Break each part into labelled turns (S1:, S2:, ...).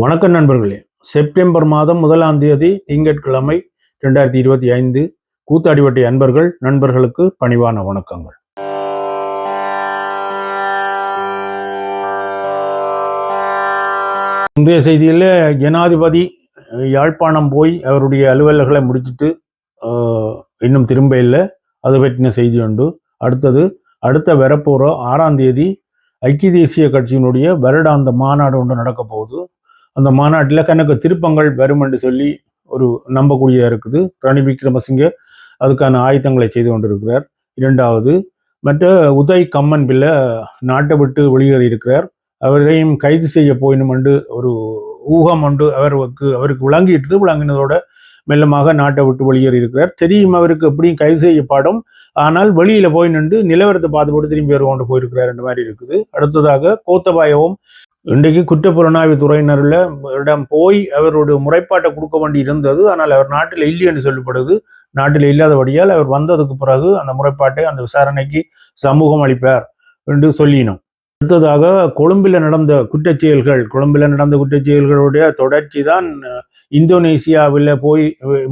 S1: வணக்கம் நண்பர்களே. செப்டம்பர் மாதம் முதலாம் தேதி திங்கட்கிழமை ரெண்டாயிரத்தி இருபத்தி ஐந்து கூத்தாடிவட்டி அன்பர்கள் நண்பர்களுக்கு பணிவான வணக்கங்கள். இன்றைய செய்தியில் ஜனாதிபதி யாழ்ப்பாணம் போய் அவருடைய அலுவலர்களை முடிச்சிட்டு இன்னும் திரும்ப இல்லை. அது பற்றின செய்தி உண்டு. அடுத்தது அடுத்த வரப்போகிற ஆறாம் தேதி ஐக்கிய தேசிய கட்சியினுடைய வருடாந்த மாநாடு ஒன்று நடக்க போகுது அந்த மாநாட்டில் கணக்கு திருப்பங்கள் வரும் என்று சொல்லி ஒரு நம்பக்கூடியதாக இருக்குது. ரணி விக்ரமசிங்க அதுக்கான ஆயுத்தங்களை செய்து கொண்டிருக்கிறார். இரண்டாவது மற்ற உதய் கம்மன் பிள்ளை நாட்டை விட்டு வெளியேறி இருக்கிறார். அவரையும் கைது செய்ய போயினும் என்று ஒரு ஊகம் ஒன்று அவருக்கு அவருக்கு விளங்கிட்டு விளங்கினதோட மெல்லமாக நாட்டை விட்டு வெளியேறி இருக்கிறார். தெரியும் அவருக்கு எப்படியும் கைது செய்யப்படும் ஆனால் வெளியில போய் நின்று நிலவரத்தை பார்த்து போட்டு திரும்பி வருவோண்டு போயிருக்கிறார் என்ற மாதிரி இருக்குது. அடுத்ததாக கோத்தபாயவும் இன்றைக்கு குற்றப்புலனாய்வு துறையினரில் இடம் போய் அவருடைய முறைப்பாட்டை கொடுக்க வேண்டி இருந்தது. ஆனால் அவர் நாட்டில் இல்லை என்று சொல்லப்படுது. நாட்டில் இல்லாதபடியால் அவர் வந்ததுக்கு பிறகு அந்த முறைப்பாட்டை அந்த விசாரணைக்கு சமூகம் அளிப்பார் என்று சொல்லினோம். அடுத்ததாக கொழும்பில் நடந்த குற்றச்செயல்கள் கொழும்பில் நடந்த குற்றச்செயல்களுடைய தொடர்ச்சி தான் இந்தோனேசியாவில் போய்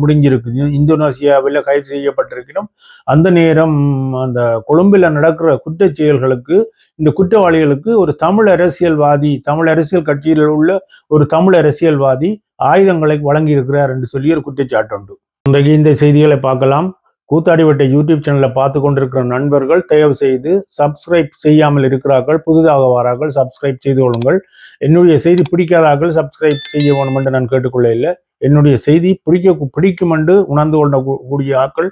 S1: முடிஞ்சிருக்கு. இந்தோனேசியாவில் கைது செய்யப்பட்டிருக்கிறோம் அந்த நேரம் அந்த கொழும்பில் நடக்கிற குற்றச்செயல்களுக்கு இந்த குற்றவாளிகளுக்கு ஒரு தமிழ் அரசியல்வாதி தமிழ் அரசியல் கட்சியில் உள்ள ஒரு தமிழ் அரசியல்வாதி ஆயுதங்களை வழங்கியிருக்கிறார் என்று சொல்லி ஒரு குற்றச்சாட்டு உண்டு. இன்றைக்கு இந்த செய்திகளை பார்க்கலாம். கூத்தாடிவட்டை யூடியூப் சேனலை பார்த்து கொண்டிருக்கிற நண்பர்கள் தயவு செய்து சப்ஸ்கிரைப் செய்யாமல் இருக்கிறார்கள் புதிதாக வாரார்கள் சப்ஸ்கிரைப் செய்து கொள்ளுங்கள். என்னுடைய செய்தி பிடிக்காதார்கள் சப்ஸ்கிரைப் செய்ய வேணும் என்று நான் கேட்டுக்கொள்ள இல்லை. என்னுடைய செய்தி பிடிக்க பிடிக்கும் என்று உணர்ந்து கொண்ட ஆக்கள் கூடிய ஆட்கள்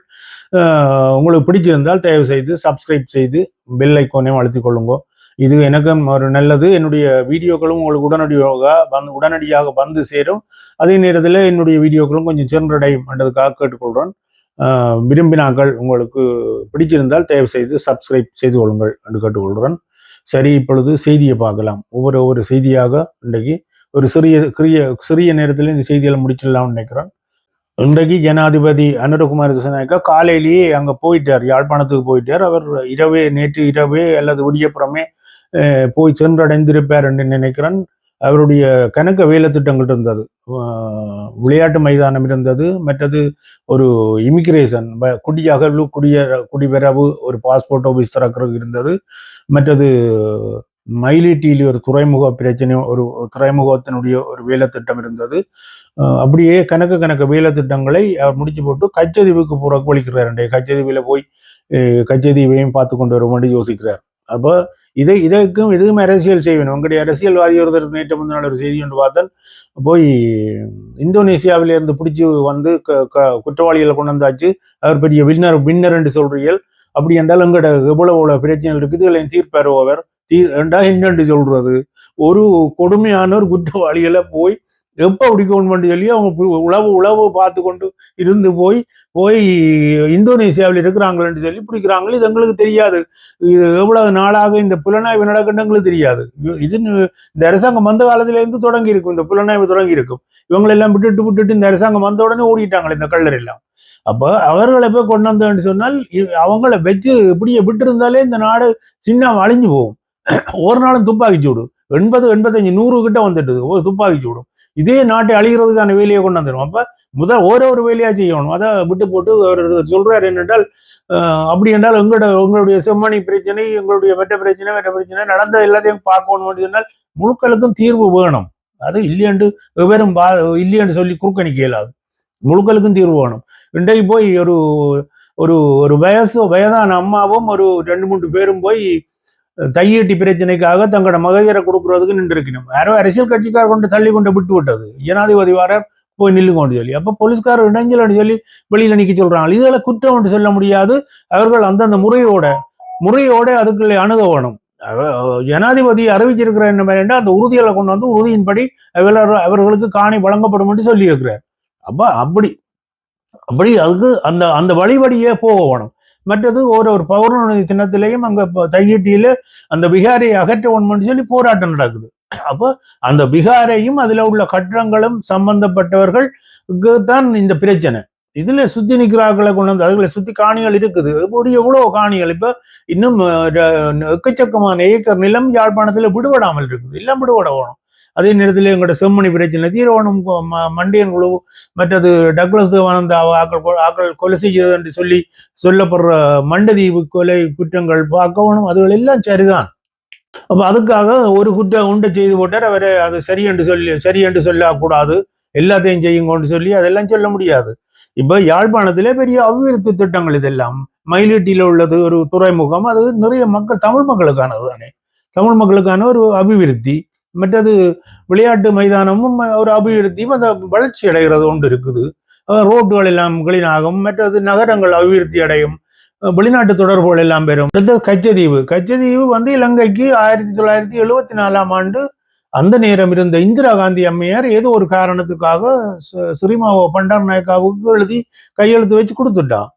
S1: உங்களுக்கு பிடிச்சிருந்தால் தயவு செய்து சப்ஸ்கிரைப் செய்து பெல் ஐக்கோனையும் அழுத்திக் கொள்ளுங்க. இது எனக்கும் ஒரு நல்லது. என்னுடைய வீடியோக்களும் உங்களுக்கு உடனடியாக வந்து உடனடியாக வந்து சேரும். அதே நேரத்தில் என்னுடைய வீடியோக்களும் கொஞ்சம் சென்றடையும் என்றதுக்காக கேட்டுக்கொள்கிறேன் விரும்பினாக்கள் உங்களுக்கு பிடிச்சிருந்தால் தயவு செய்து சப்ஸ்கிரைப் செய்து கொள்ளுங்கள் என்று கேட்டுக்கொள்கிறேன். சரி இப்பொழுது செய்தியை பார்க்கலாம். ஒவ்வொரு ஒவ்வொரு செய்தியாக இன்றைக்கு ஒரு சிறிய சிறிய சிறிய நேரத்தில் இந்த செய்திகளை முடிச்சிடலாம்னு நினைக்கிறேன். இன்றைக்கு ஜனாதிபதி அனுரகுமார் திசநாயக்கா காலையிலேயே அங்கே போயிட்டார் யாழ்ப்பாணத்துக்கு போயிட்டார். அவர் இரவே நேற்று இரவே அல்லது விடியப்புறமே போய் சென்றடைந்திருப்பார் என்று நினைக்கிறேன். அவருடைய கணக்க வேலை திட்டங்கள் இருந்தது. விளையாட்டு மைதானம் இருந்தது. மற்றது ஒரு இமிகிரேஷன் குடியகழ்வு குடிய குடிவரவு ஒரு பாஸ்போர்ட் ஆஃபீஸ் திறக்கிறது இருந்தது. மற்றது மயிலிட்டியில் ஒரு துறைமுக பிரச்சனை ஒரு துறைமுகத்தினுடைய ஒரு வேலை திட்டம் இருந்தது. அப்படியே கணக்கு கணக்கு வேலை திட்டங்களை அவர் முடிச்சு போட்டு கச்சதீவுக்கு புறக்கொழிக்கிறார் கச்சதீவில் போய் கச்சதீவையும் பார்த்து கொண்டு வர யோசிக்கிறார். அப்போ இதை இதற்கும் இதுக்கும் அரசியல் செய்வேன் உங்களுடைய அரசியல்வாதி ஒருத்தர் நேற்று முந்தின ஒரு செய்தி ஒன்று பார்த்தேன். போய் இந்தோனேசியாவில இருந்து பிடிச்சி வந்து க- க- குற்றவாளிகளை கொண்டு வந்தாச்சு. அவர் பெரிய வின்னர் வின்னர் என்று சொல்றீர்கள். அப்படி என்றால் எங்கட எவ்வளவு எவ்வளவு பிரச்சனைகள் இருக்குது இதில் தீர்ப்பார் அவர்? தீர் என்றால் என்னென்று சொல்றது? ஒரு கொடுமையான ஒரு குற்றவாளிகளை போய் எப்போ பிடிக்கணும்னு சொல்லி அவங்க உழவு உழவு பார்த்து கொண்டு இருந்து போய் போய் இந்தோனேசியாவில் இருக்கிறாங்களேன்னு சொல்லி பிடிக்கிறாங்களே இது எங்களுக்கு தெரியாது. இது எவ்வளவு நாளாக இந்த புலனாய்வு நடக்குன்னு எங்களுக்கு தெரியாது. இது- இந்த அரசாங்கம் வந்த காலத்துல இருந்து தொடங்கி இருக்கும். இந்த புலனாய்வு தொடங்கி இருக்கும். இவங்களெல்லாம் விட்டுட்டு விட்டுட்டு இந்த அரசாங்கம் வந்த உடனே ஓடிட்டாங்களே இந்த கள்ளர் எல்லாம். அப்போ அவர்களை போய் கொண்டு வந்தேன்னு சொன்னால் இ- அவங்கள வச்சு இப்படியே விட்டு இருந்தாலே இந்த நாடு சின்ன அழிஞ்சு போகும். ஒரு நாளும் துப்பாக்கி சூடு. எண்பது எண்பத்தஞ்சு நூறு கிட்ட வந்துட்டு ஒரு துப்பாக்கி சூடும். இதே நாட்டை அழிகிறதுக்கான வேலையை கொண்டு வந்துடும் அப்ப முதல் ஒரு ஒரு வேலையா செய்யணும். அதை விட்டு போட்டு அவர் சொல்றாரு என்னென்றால் அப்படி என்றால் எங்களோட உங்களுடைய செம்மணி பிரச்சனை எங்களுடைய வெட்ட பிரச்சனை வெட்ட பிரச்சனை நடந்த எல்லாத்தையும் பார்க்கணும் சொன்னால் முழுக்களுக்கும் தீர்வு வேணும். அது இல்லையென்று வெறும் பா இல்லையென்று சொல்லி குறுக்கணிக்க இயலாது. முழுக்களுக்கும் தீர்வு வேணும். இன்றைக்கு போய் ஒரு ஒரு ஒரு வயசு வயதான அம்மாவும் ஒரு ரெண்டு மூன்று பேரும் போய் தையீட்டி பிரச்சனைக்காக தங்களோட மகஜரை கொடுக்கறதுக்கு நின்று இருக்கணும் யாரோ அரசியல் கட்சிக்கார கொண்டு தள்ளி கொண்டு விட்டு விட்டது. ஜனாதிபதி வர போய் நில்லு கொண்டு சொல்லி. அப்போ போலீஸ்காரர் இடைஞ்சல் சொல்லி வெளியில நிற்க சொல்றாங்க. இதுல குற்றம் என்று சொல்ல முடியாது. அவர்கள் அந்தந்த முறையோட முறையோட அதுக்குள்ளே அணுக வேணும். ஜனாதிபதி அறிவிச்சிருக்கிற என்ன மாதிரி அந்த உறுதிகளை கொண்டு வந்து உறுதியின்படி அவர்கள் அவர்களுக்கு காணி வழங்கப்படும் என்று சொல்லியிருக்கிறார். அப்போ அப்ப அப்படி அப்படி அதுக்கு அந்த அந்த வழிபடியே போக வேணும். மற்றது ஒரு ஒரு பௌர்ணமி தினத்திலையும் அங்க ப- தையிட்டியில அந்த விகாரியை அகற்ற சொல்லி போராட்டம் நடக்குது. அப்போ அந்த பிகாரையும் அதுல உள்ள கட்டடங்களும் சம்பந்தப்பட்டவர்களுக்கு தான் இந்த பிரச்சனை. இதுல சுத்தி நிற்கிறார்களை கொண்டு வந்து அதுல சுத்தி காணிகள் இருக்குது. இப்படி எவ்வளவு காணிகள்? இப்ப இன்னும் எக்கச்சக்கமான ஏக்கர் நிலம் யாழ்ப்பாணத்துல விடுபடாமல் இருக்குது. எல்லாம் விடுபட வேணும் அதே நேரத்தில் எங்களோட செம்மணி பிரச்சனை தீரவனும் மண்டியன் குழு மற்றது டக்ளஸ் தேவானந்த ஆக்கள் ஆக்கள் கொலை செய்தது என்று சொல்லி சொல்லப்படுற மண்டதீவு கொலை குற்றங்கள் பார்க்கவனும் அதுகள் எல்லாம் சரிதான். அப்ப அதுக்காக ஒரு குற்றம் உண்டை செய்து போட்டார் அவரை அது சரி என்று சொல்லி சரி என்று சொல்லக்கூடாது எல்லாத்தையும் செய்யுங்கன்னு சொல்லி அதெல்லாம் சொல்ல முடியாது. இப்ப யாழ்ப்பாணத்திலே பெரிய அபிவிருத்தி திட்டங்கள் இதெல்லாம். மயிலீட்டியில் உள்ளது ஒரு துறைமுகம் அது நிறைய மக்கள் தமிழ் மக்களுக்கானது தானே தமிழ் மக்களுக்கான ஒரு அபிவிருத்தி. மற்றது விளையாட்டு மைதானமும் ஒரு அபிவிருத்தியும் அந்த வளர்ச்சி அடைகிறது ஒன்று இருக்குது. ரோட்டுகள் எல்லாம் கிளீனாகும் மற்றது நகரங்கள் அபிவிருத்தி அடையும் வெளிநாட்டு தொடர்புகள் எல்லாம் பெறும். அடுத்தது கச்சதீவு கச்சதீவு வந்து இலங்கைக்கு ஆயிரத்தி தொள்ளாயிரத்தி எழுபத்தி நாலாம் ஆண்டு அந்த நேரம் இருந்த இந்திரா காந்தி அம்மையார் ஏதோ ஒரு காரணத்துக்காக சிறிமாவோ பண்டார் நாயக்காவுக்கு எழுதி கையெழுத்து வச்சு கொடுத்துட்டான்.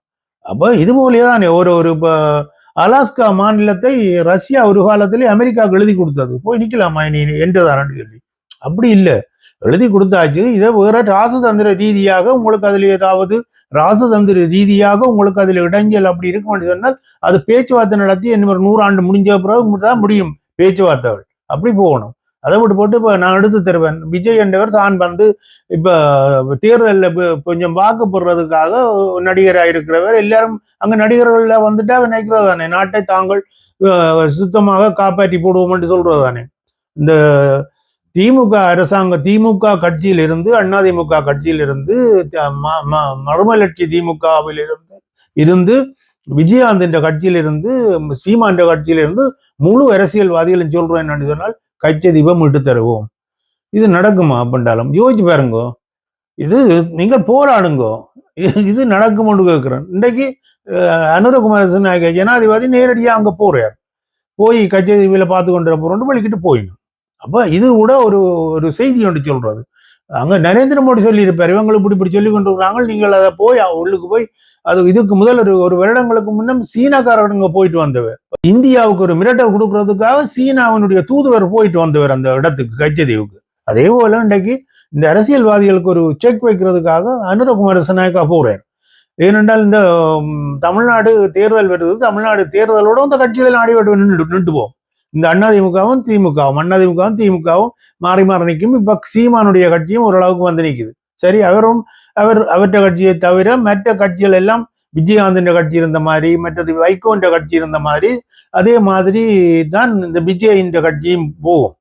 S1: அப்போ இது போலயே தானே ஒரு ஒரு அலாஸ்கா மாநிலத்தை ரஷ்யா ஒரு காலத்திலே அமெரிக்காவுக்கு எழுதி கொடுத்தது. போய் நிக்கலாமா நீ என்றுதானு சொல்லி அப்படி இல்லை. எழுதி கொடுத்தாச்சு. இதை வேற ராசதந்திர ரீதியாக உங்களுக்கு அதில் ஏதாவது ராசதந்திர ரீதியாக உங்களுக்கு அதில் இடைஞ்சல் அப்படி இருக்கும் சொன்னால் அது பேச்சுவார்த்தை நடத்தி என்ன நூறாண்டு முடிஞ்ச பிறகு தான் முடியும் பேச்சுவார்த்தைகள். அப்படி போகணும். அதை விட்டு போட்டு இப்போ நான் எடுத்து தருவேன். விஜய் என்றவர் தான் வந்து இப்போ தேர்தலில் கொஞ்சம் வாக்கு போடுறதுக்காக நடிகராக இருக்கிறவர். எல்லாரும் அங்கே நடிகர்கள்ல வந்துட்டா நினைக்கிறது தானே. நாட்டை தாங்கள் சுத்தமாக காப்பாற்றி போடுவோம்னு சொல்றது தானே. இந்த திமுக அரசாங்க திமுக கட்சியிலிருந்து அதிமுக கட்சியிலிருந்து த- ம- ம- மறுமலர்ச்சி திமுகவில் இருந்து இருந்து விஜயகாந்த் என்ற கட்சியிலிருந்து சீமா என்ற கட்சியிலிருந்து முழு அரசியல்வாதிகளும் சொல்றோம் என்னன்னு சொன்னால் கச்சதீபம் விட்டு தருவோம் இது நடக்குமா அப்படின்றாலும் யோசிச்சு பாருங்கோ. இது நீங்க போராடுங்கோ. இது- இது நடக்கும்னு கேட்கிறேன் இன்றைக்கு அனுரகுமாரசன் அனுரகுமார ஜனாதிபதி நேரடியாக அங்க போகிறார் போய் கச்சதீவில பார்த்து கொண்டு போறோம்னு வெளிக்கிட்டு போயிடும் அப்போ இது கூட ஒரு ஒரு செய்தி ஒன்று சொல்கிறது அங்க நரேந்திர மோடி சொல்லியிருப்பார். இவங்களை இப்படி இப்படி சொல்லி கொண்டு வராங்க நீங்கள் அதை போய் உள்ளுக்கு போய் அது இதுக்கு முதல் ஒரு ஒரு வருடங்களுக்கு முன்னே சீனாக்காரங்க போயிட்டு வந்தவர். இந்தியாவுக்கு ஒரு மிரட்டல் கொடுக்கறதுக்காக சீனாவினுடைய தூதுவர் போயிட்டு வந்தவர் அந்த இடத்துக்கு கச்சதீவுக்கு. அதே போல இன்றைக்கு இந்த அரசியல்வாதிகளுக்கு ஒரு செக் வைக்கிறதுக்காக அனுரகுமார சனாயக்கா போறார். ஏனென்றால் இந்த தமிழ்நாடு தேர்தல் வருது. தமிழ்நாடு தேர்தலோட இந்த கட்சிகளில் ஆடிவிட்டு நின்று நின்று போகும் இந்த அதிமுகவும் திமுகவும் அதிமுகவும் திமுகவும் மாறி மாறி நிற்கும். இப்ப சீமானுடைய கட்சியும் ஓரளவுக்கு வந்து நிற்குது சரி அவரும் அவர் அவற்ற கட்சியை தவிர மற்ற கட்சிகள் எல்லாம் விஜயகாந்தின் கட்சி இருந்த மாதிரி மற்றது வைகோன்ற கட்சி இருந்த மாதிரி அதே மாதிரி தான் இந்த விஜயின்ற கட்சியும் போகும்.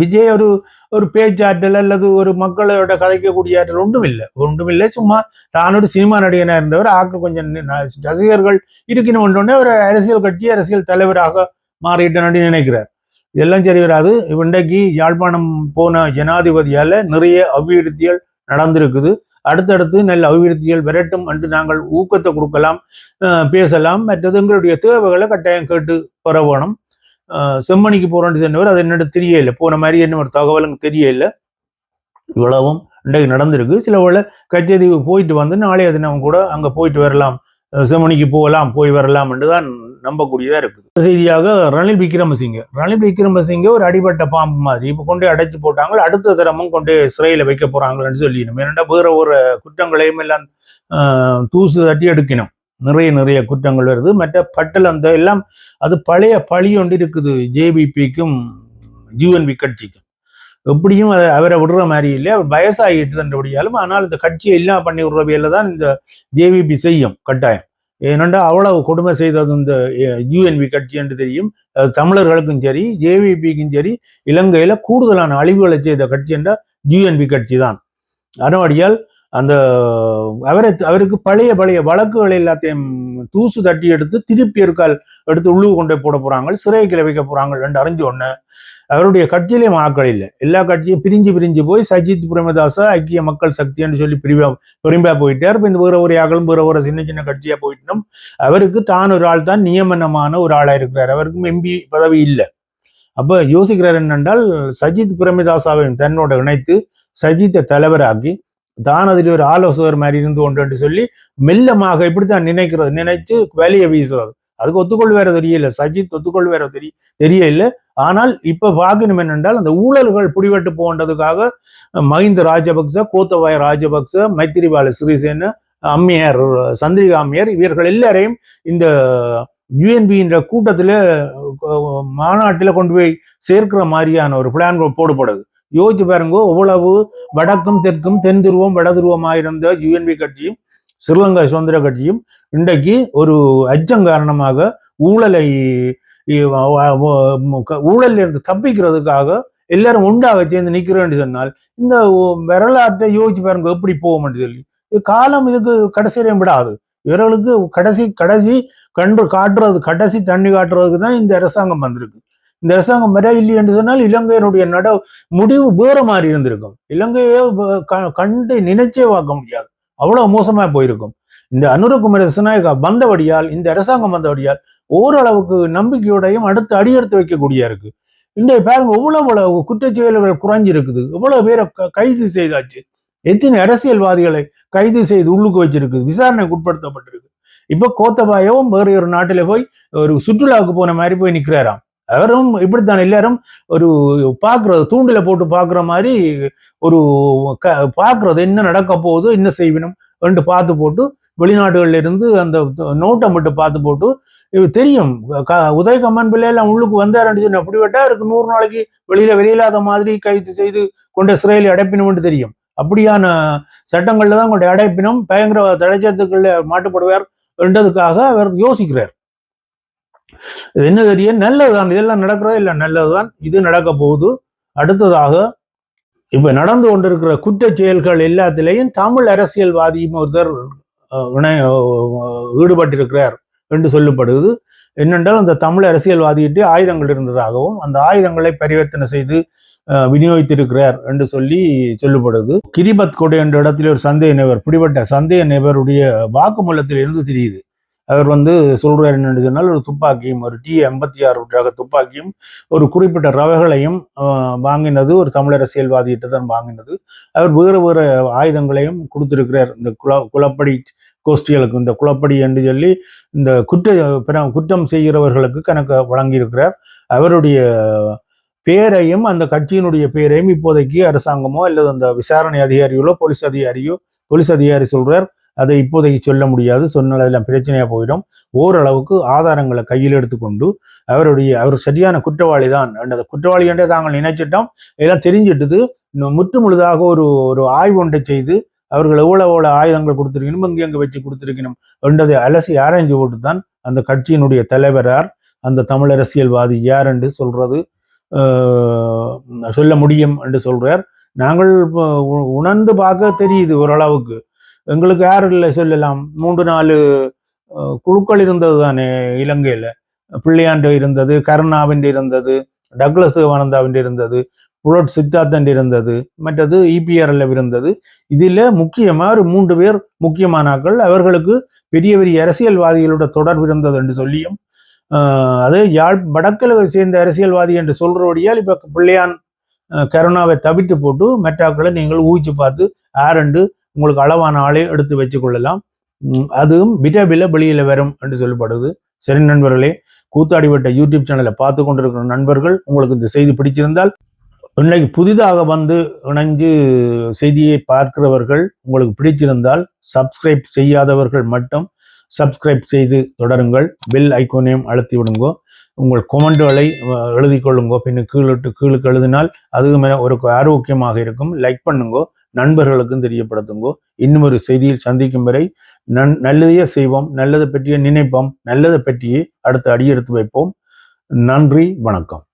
S1: விஜய் ஒரு ஒரு பேச்சாற்றல் அல்லது ஒரு மக்களோட கதைக்கக்கூடிய ஆற்றல் ஒன்றும் இல்லை. ஒன்றும் இல்லை. சும்மா தான் ஒரு சினிமா நடிகனாக இருந்தவர். ஆக்க கொஞ்சம் ரசிகர்கள் இருக்கணும் உடனே ஒரு அரசியல் கட்சி அரசியல் தலைவராக மாறிட்டேன்னு நினைக்கிறார். இதெல்லாம் சரி வராது. இன்றைக்கு யாழ்ப்பாணம் போன ஜனாதிபதியால் நிறைய அபிவிருத்திகள் நடந்திருக்குது. அடுத்தடுத்து நல்ல அபிவிருத்திகள் விரட்டும் என்று நாங்கள் ஊக்கத்தை கொடுக்கலாம் பேசலாம். மற்றது எங்களுடைய தேவைகளை கட்டாயம் கேட்டு பெற வேணும் செம்மணிக்கு போகிறோன்னு சொன்னவர் அது என்னோட தெரியல. போன மாதிரி என்ன ஒரு தகவலும் தெரியல. இவ்வளவும் இன்றைக்கு நடந்திருக்கு. சில வேளை கச்சேரிக்கு போயிட்டு வந்து நாளைய தினம் கூட அங்கே போயிட்டு வரலாம். செம்மணிக்கு போகலாம் போய் வரலாம் என்று தான் நம்பக்கூடியதா இருக்குது. செய்தியாக ரணில் விக்ரமசிங்க ரணில் விக்ரமசிங்க ஒரு அடிபட்ட பாம்பு மாதிரி. இப்போ கொண்டு அடைச்சு போட்டாங்க. அடுத்த தரமும் கொண்டு சிறையில வைக்க போறாங்கன்னு சொல்லிடணும். ஏன்னா வேற ஒரு குற்றங்களையும் எல்லாம் ஆஹ், தூசு தட்டி எடுக்கணும். நிறைய நிறைய குற்றங்கள் வருது. மற்ற பட்டல் அந்த எல்லாம் அது பழைய பழி ஒன்று இருக்குது. ஜேபிபிக்கும் ஜிஎன்பி கட்சிக்கும். எப்படியும் அதை அவரை விடுற மாதிரி இல்லை. அவர் வயசாகிட்டு தண்டபடியாலும் ஆனால் இந்த கட்சியை எல்லாம் பண்ணி விடுறவையில தான் இந்த ஜேவிபி செய்யும். கட்டாயம். ஏனென்றால் அவ்வளவு கொடுமை செய்தது இந்த யூஎன்பி கட்சி என்று தெரியும். தமிழர்களுக்கும் சரி ஜேவிபிக்கும் சரி இலங்கையில கூடுதலான அழிவுகளை செய்த கட்சி என்றால் யூஎன்பி கட்சி தான் அதனபடியால் அந்த அவரை அவருக்கு பழைய பழைய வழக்குகள் எல்லாத்தையும் தூசு தட்டி எடுத்து திருப்பி இருக்கால் எடுத்து உள்ளு கொண்டு போட போறாங்க சிறைக்கு வைக்க போறாங்க ரெண்டு அறிஞ்சு ஒன்று அவருடைய கட்சியிலேயும் ஆக்கள் இல்லை. எல்லா கட்சியும் பிரிஞ்சு பிரிஞ்சு போய் சஜித் பிரேமதாசா ஐக்கிய மக்கள் சக்தின்னு சொல்லி பிரிவா பெரும்பா போயிட்டார். இப்போ இந்த வேற ஒரு ஆக்களும் வேற ஒரு சின்ன சின்ன கட்சியா போயிட்டோம் அவருக்கு தான் ஒரு ஆள் தான் நியமனமான ஒரு ஆளா இருக்கிறார். அவருக்கும் எம்பி பதவி இல்லை. அப்ப யோசிக்கிறார் என்னென்றால் சஜித் பிரேமதாசாவையும் தன்னோட இணைத்து சஜித்தை தலைவராக்கி தான் அதில் ஒரு ஆலோசகர் மாதிரி இருந்து கொண்டு சொல்லி மெல்லமாக இப்படித்தான் நினைக்கிறது நினைச்சு வேலையை வீசுறது. அதுக்கு ஒத்துக்கொள் வேற தெரியல சஜித் ஒத்துக்கொள் வேற தெரிய தெரியல. ஆனால் இப்ப பார்க்கணும் என்னென்றால் அந்த ஊழல்கள் புடிவெட்டு போன்றதுக்காக மஹிந்த ராஜபக்ச கோத்தபாய ராஜபக்ச மைத்திரிபால சிறிசேன அம்மையார் சந்திரிகா அம்மையார் இவர்கள் எல்லாரையும் இந்த யுஎன்பின்ற கூட்டத்தில் மாநாட்டில் கொண்டு போய் சேர்க்கிற மாதிரியான ஒரு பிளான் போடப்படுது. யோசிச்சு பாருங்க எவ்வளவு வடக்கும் தெற்கும் தென் துருவம் வட துருவமாக இருந்த யுஎன்பி கட்சியும் ஸ்ரீலங்கா சுதந்திர கட்சியும் இன்றைக்கு ஒரு அச்சம் காரணமாக ஊழலை இ- இருந்து தப்பிக்கிறதுக்காக எல்லாரும் உண்டாக சேர்ந்து நிக்கிறேன்னு சொன்னால் இந்த வரலாற்றை யோசிச்சு பாருங்க எப்படி போகும்னு சொல்லி. காலம் இதுக்கு கடைசியிலையும் விடாது. இவர்களுக்கு கடைசி கடைசி கன்று காட்டுறது கடைசி தண்ணி காட்டுறதுக்கு தான் இந்த அரசாங்கம் வந்திருக்கு. இந்த அரசாங்கம் வர இல்லை என்று சொன்னால் இலங்கையினுடைய நட முடிவு வேற மாதிரி இருந்திருக்கும். இலங்கையை க- கண்டு நினைச்சே பார்க்க முடியாது. அவ்வளவு மோசமா போயிருக்கும். இந்த அனுரகுமார சிநாயகா வந்தபடியால் இந்த அரசாங்கம் வந்தபடியால் ஓரளவுக்கு நம்பிக்கையோடையும் அடுத்து அடியெடுத்து வைக்கக்கூடிய இருக்கு. இன்றைய பாருங்க எவ்வளவு அளவு குற்றச்செயல்கள் குறைஞ்சிருக்குது. எவ்வளவு பேரை க- கைது செய்தாச்சு. எத்தனை அரசியல்வாதிகளை கைது செய்து உள்ளுக்கு வச்சிருக்குது. விசாரணைக்கு உட்படுத்தப்பட்டிருக்கு. இப்போ கோத்தபாயவும் வேறு ஒரு நாட்டில போய் ஒரு சுற்றுலாவுக்கு போன மாதிரி போய் நிக்கிறாராம். அவரும் இப்படித்தான் எல்லாரும் ஒரு பாக்குறது தூண்டில் போட்டு பார்க்குற மாதிரி ஒரு க- பார்க்குறது என்ன நடக்க போகுதோ என்ன செய்வினும் என்று பார்த்து போட்டு வெளிநாடுகள்ல இருந்து அந்த நோட்டை மட்டும் பார்த்து போட்டு இது தெரியும். க- உதயகம்மன் பிள்ளையெல்லாம் பிள்ளை எல்லாம் உள்ளுக்கு வந்தாருன்னு சொன்ன அப்படி விட்டா இருக்கு நூறு நாளைக்கு வெளியில வெளியில்லாத மாதிரி கைது செய்து கொண்ட சிறையில் அடைப்பினும் தெரியும். அப்படியான சட்டங்கள்ல தான் கொண்ட அடைப்பினும் பயங்கரவாத தடைச்சத்துக்குள்ள மாட்டுப்படுவார் என்றதுக்காக அவர் யோசிக்கிறார். இது என்ன தெரியும் நல்லதுதான். இதெல்லாம் நடக்கிறதே இல்லை நல்லதுதான். இது நடக்க போகுது. அடுத்ததாக இப்ப நடந்து கொண்டிருக்கிற குற்ற செயல்கள் எல்லாத்திலையும் தமிழ் அரசியல்வாதியும் ஒருத்தர் இணை ஈடுபட்டிருக்கிறார் என்று சொல்லப்படுது என்னென்றால் அந்த தமிழ் அரசியல்வாதியிட்டு ஆயுதங்கள் இருந்ததாகவும் அந்த ஆயுதங்களை பரிவர்த்தனை செய்து விநியோகித்திருக்கிறார் என்று சொல்லி சொல்லப்படுது கிரிபத் கொடை என்ற இடத்துல ஒரு சந்தேக நபர் பிடிபட்ட சந்தேக நபருடைய வாக்குமூலத்தில் இருந்து தெரியுது. அவர் வந்து சொல்றாரு என்னென்று சொன்னால் ஒரு துப்பாக்கியும் ஒரு டி எண்பத்தி ஆறு ரக துப்பாக்கியும் ஒரு குறிப்பிட்ட ரவைகளையும் வாங்கினது ஒரு தமிழ் அரசியல்வாதிகிட்ட தான் வாங்கினது. அவர் வேறு வேறு ஆயுதங்களையும் கொடுத்திருக்கிறார். இந்த குல குலப்படி கோஷ்டிகளுக்கு இந்த குலப்படி என்று சொல்லி இந்த குற்ற பிற- குற்றம் செய்கிறவர்களுக்கு கணக்கு வழங்கியிருக்கிறார். அவருடைய பேரையும் அந்த கட்சியினுடைய பேரையும் இப்போதைக்கு அரசாங்கமோ அல்லது அந்த விசாரணை அதிகாரிகளோ போலீஸ் அதிகாரியோ போலீஸ் அதிகாரி சொல்றார். அதை இப்போதைக்கு சொல்ல முடியாது. சொன்னால் அதெல்லாம் பிரச்சனையாக போயிடும். ஓரளவுக்கு ஆதாரங்களை கையில் எடுத்துக்கொண்டு அவருடைய அவர் சரியான குற்றவாளி தான். அந்த குற்றவாளி என்றே தாங்கள் நினைச்சிட்டோம். இதெல்லாம் தெரிஞ்சிட்டது. இன்னும் முற்று முழுதாக ஒரு ஒரு ஆய்வு ஒன்றை செய்து அவர்கள் எவ்வளோ எவ்வளோ ஆயுதங்கள் கொடுத்துருக்கணும் இங்கே எங்கே வச்சு கொடுத்துருக்கணும் என்றதை அலசி ஆராய்ஞ்சு போட்டு தான் அந்த கட்சியினுடைய தலைவரார் அந்த தமிழ் அரசியல்வாதி யார் என்று சொல்றது சொல்ல முடியும் என்று சொல்றார். நாங்கள் உணர்ந்து பார்க்க தெரியுது ஓரளவுக்கு. எங்களுக்கு யாரும் இல்லை சொல்லலாம். மூன்று நாலு குழுக்கள் இருந்தது தானே இலங்கையில். பிள்ளையாண்டு இருந்தது கருணாவின் இருந்தது டக்ளஸ் தேவானந்தாவின் இருந்தது புலட் சித்தார்த்தன் இருந்தது மற்றது இபிஆர்எல் இருந்தது. இதில் முக்கியமாக ஒரு மூன்று பேர் முக்கியமானாக்கள் அவர்களுக்கு பெரிய பெரிய அரசியல்வாதிகளோட தொடர்பு இருந்தது என்று சொல்லியும் அது யாழ் வடக்கில் சேர்ந்த அரசியல்வாதி என்று சொல்கிறபடியால் இப்போ பிள்ளையான் கருணாவை தவித்து போட்டு மெட்டாக்களை நீங்கள் ஊகிச்சு பார்த்து ஆரண்டு உங்களுக்கு அளவான ஆளை எடுத்து வச்சுக்கொள்ளலாம் அதுவும் விரைவில் வெளியில வரும் என்று சொல்லப்படுது. சரி நண்பர்களே கூத்தாடிவட்ட யூடியூப் சேனலை பார்த்து கொண்டிருக்கிற நண்பர்கள் உங்களுக்கு இந்த செய்தி பிடிச்சிருந்தால் இன்னைக்கு புதிதாக வந்து இணைஞ்சு செய்தியை பார்க்கிறவர்கள் உங்களுக்கு பிடிச்சிருந்தால் சப்ஸ்கிரைப் செய்யாதவர்கள் மட்டும் சப்ஸ்கிரைப் செய்து தொடருங்கள். பெல் ஐக்கோனையும் அழுத்தி விடுங்கோ. உங்கள் கொமெண்ட்களை எழுதி கொள்ளுங்கோ. பின்ன கீழிட்டு கீழுக்கு எழுதினால் அதுவும் ஒரு ஆரோக்கியமாக இருக்கும். லைக் பண்ணுங்கோ. நண்பர்களுக்கும் தெரியப்படுத்துங்கோ. இன்னும் ஒரு செய்தியில் சந்திக்கும் வரை நன் நல்லதையே செய்வோம் நல்லதை பற்றிய நினைப்போம் நல்லதை பற்றியே அடுத்து அடியெடுத்து வைப்போம். நன்றி வணக்கம்.